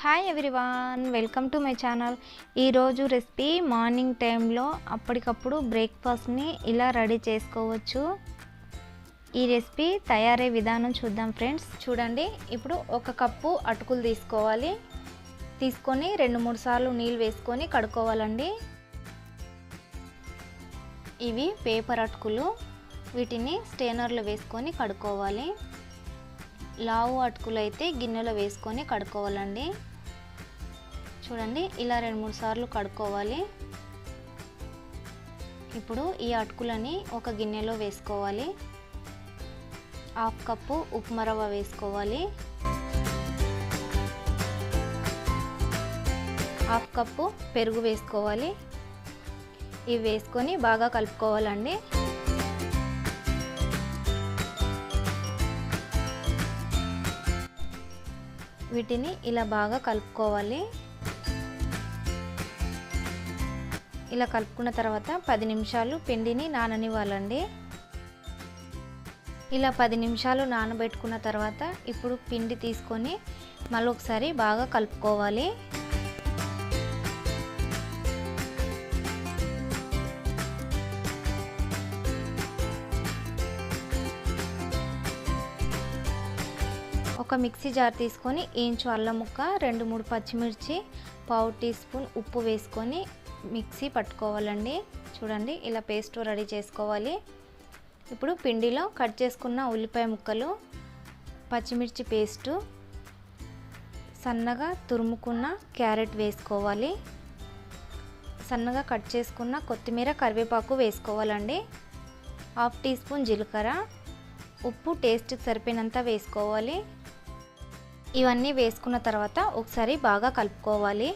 Hi everyone welcome to my channel ఈరోజు recipe morning టైంలో అప్పటికప్పుడు బ్రేక్ఫాస్ట్ని ఇలా రెడీ చేసుకోవచ్చు. ఈ రెసిపీ తయారయ్యే విధానం చూద్దాం ఫ్రెండ్స్ చూడండి. ఇప్పుడు ఒక కప్పు అటుకులు తీసుకోవాలి. తీసుకొని రెండు మూడు సార్లు నీళ్ళు వేసుకొని కడుక్కోవాలండి. ఇవి పేపర్ అటుకులు. వీటిని స్టేనర్లో వేసుకొని కడుక్కోవాలి. లావు అటుకులు అయితే గిన్నెలో వేసుకొని కడుక్కోవాలండి. చూడండి ఇలా రెండు మూడు సార్లు కడుక్కోవాలి. ఇప్పుడు ఈ అటుకులని ఒక గిన్నెలో వేసుకోవాలి. హాఫ్ కప్పు ఉప్మా రవ్వ వేసుకోవాలి. హాఫ్ కప్పు పెరుగు వేసుకోవాలి. ఇవి వేసుకొని బాగా కలుపుకోవాలండి. వీటిని ఇలా బాగా కలుపుకోవాలి. ఇలా కలుపుకున్న తర్వాత పది నిమిషాలు పిండిని నాననివ్వాలండి. ఇలా పది నిమిషాలు నానబెట్టుకున్న తర్వాత ఇప్పుడు పిండి తీసుకొని మళ్ళీ ఒకసారి బాగా కలుపుకోవాలి. ఒక మిక్సీ జార్ తీసుకొని ఇంచు అల్లం ముక్క రెండు మూడు పచ్చిమిర్చి పావు టీ స్పూన్ ఉప్పు వేసుకొని మిక్సీ పట్టుకోవాలండి. చూడండి ఇలా పేస్ట్ రెడీ చేసుకోవాలి. ఇప్పుడు పిండిలో కట్ చేసుకున్న ఉల్లిపాయ ముక్కలు పచ్చిమిర్చి పేస్టు సన్నగా తురుముకున్న క్యారెట్ వేసుకోవాలి. సన్నగా కట్ చేసుకున్న కొత్తిమీర కరివేపాకు వేసుకోవాలండి. హాఫ్ టీ స్పూన్ జీలకర్ర ఉప్పు టేస్ట్కి సరిపోయినంత వేసుకోవాలి. ఇవన్నీ వేసుకున్న తర్వాత ఒకసారి బాగా కలుపుకోవాలి.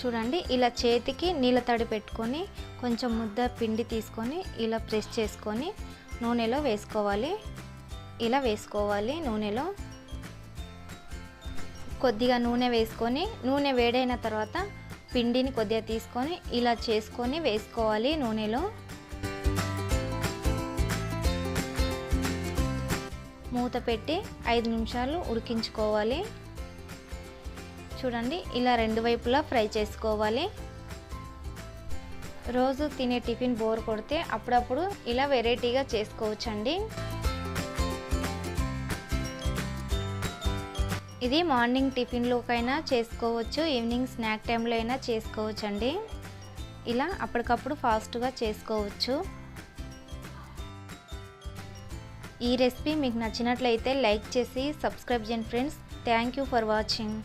చూడండి ఇలా చేతికి నీళ్ళ తడి పెట్టుకొని కొంచెం ముద్ద పిండి తీసుకొని ఇలా ప్రెస్ చేసుకొని నూనెలో వేసుకోవాలి. ఇలా వేసుకోవాలి నూనెలో. కొద్దిగా నూనె వేసుకొని నూనె వేడైన తర్వాత పిండిని కొద్దిగా తీసుకొని ఇలా చేసుకొని వేసుకోవాలి నూనెలో. మూత పెట్టి ఐదు నిమిషాలు ఉడికించుకోవాలి. చూడండి ఇలా రెండు వైపులా ఫ్రై చేసుకోవాలి. రోజు తినే టిఫిన్ బోర్ కొడితే అప్పుడప్పుడు ఇలా వెరైటీగా చేసుకోవచ్చండి. ఇది మార్నింగ్ టిఫిన్లోకైనా చేసుకోవచ్చు ఈవినింగ్ స్నాక్ టైంలో అయినా చేసుకోవచ్చు అండి ఇలా అప్పటికప్పుడు ఫాస్ట్గా చేసుకోవచ్చు. ఈ రెసిపీ మీకు నచ్చినట్లయితే లైక్ చేసి సబ్స్క్రైబ్ చేయండి friends. Thank you for watching.